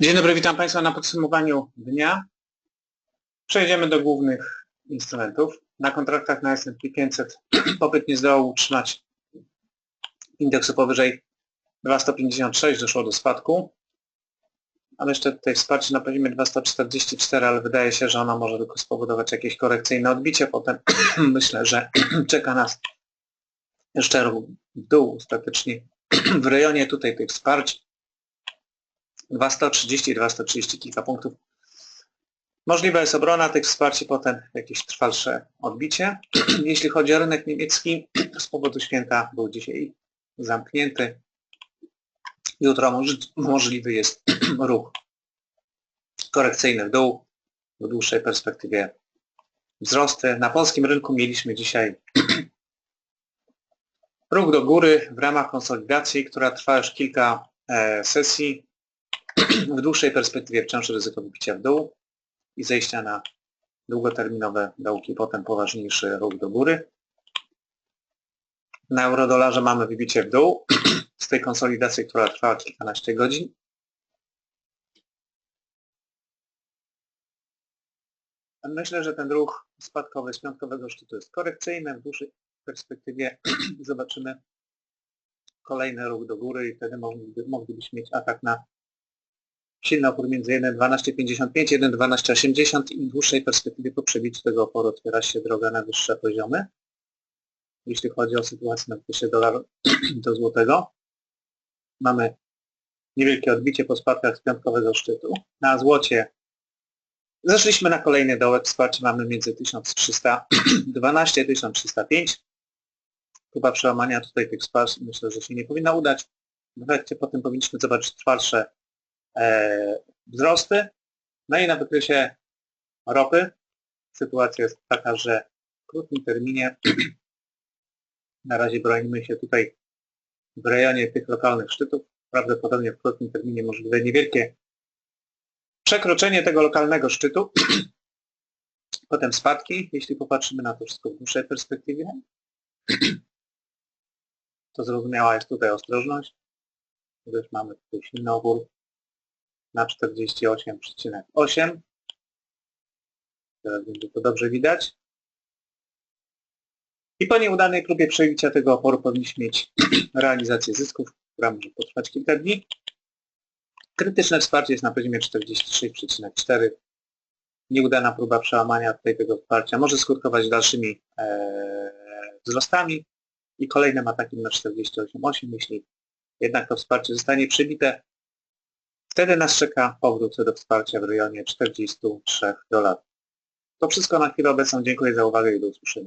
Dzień dobry, witam Państwa na podsumowaniu dnia. Przejdziemy do głównych instrumentów. Na kontraktach na S&P 500 popyt nie zdołał utrzymać indeksu powyżej 256, doszło do spadku. Ale jeszcze tutaj wsparcie na poziomie 244, ale wydaje się, że ona może tylko spowodować jakieś korekcyjne odbicie. Potem myślę, że czeka nas jeszcze w dół ostatecznie w rejonie tutaj tych wsparć 230, 230 kilka punktów. Możliwa jest obrona tych wsparci, potem jakieś trwalsze odbicie. Jeśli chodzi o rynek niemiecki, z powodu święta był dzisiaj zamknięty. Jutro moż, możliwy jest ruch korekcyjny w dół, w dłuższej perspektywie wzrosty. Na polskim rynku mieliśmy dzisiaj ruch do góry w ramach konsolidacji, która trwa już kilka e, sesji. W dłuższej perspektywie wciąż ryzyko wybicia w dół i zejścia na długoterminowe dołki, potem poważniejszy ruch do góry. Na eurodolarze mamy wybicie w dół z tej konsolidacji, która trwała kilkanaście godzin. Myślę, że ten ruch spadkowy z piątkowego szczytu jest korekcyjny. W dłuższej perspektywie zobaczymy kolejny ruch do góry i wtedy mogliby, moglibyśmy mieć atak na silny opór między 1.1255 i 1.1280 i w dłuższej perspektywie po przebiciu tego oporu otwiera się droga na wyższe poziomy. Jeśli chodzi o sytuację na kursie dolar do złotego, mamy niewielkie odbicie po spadkach z piątkowego szczytu. Na złocie zeszliśmy na kolejny dołek, wsparcie mamy między 1312 a 1305. Próba przełamania tutaj tych wsparć myślę, że się nie powinna udać. W efekcie potem powinniśmy zobaczyć trwalsze wzrosty. No i na wykresie ropy sytuacja jest taka, że w krótkim terminie na razie bronimy się tutaj w rejonie tych lokalnych szczytów. Prawdopodobnie w krótkim terminie możliwe niewielkie przekroczenie tego lokalnego szczytu. Potem spadki, jeśli popatrzymy na to wszystko w dłuższej perspektywie, to zrozumiała jest tutaj ostrożność, gdyż mamy tutaj silny opór na 48,8. Teraz będzie to dobrze widać. I po nieudanej próbie przebicia tego oporu powinniśmy mieć realizację zysków, która może potrwać kilka dni. Krytyczne wsparcie jest na poziomie 46,4. Nieudana próba przełamania tutaj tego wsparcia może skutkować dalszymi e, wzrostami i kolejnym atakiem na 48,8. Jeśli jednak to wsparcie zostanie przebite, wtedy nas czeka powrót do wsparcia w rejonie 43 dolarów. To wszystko na chwilę obecną. Dziękuję za uwagę i do usłyszenia.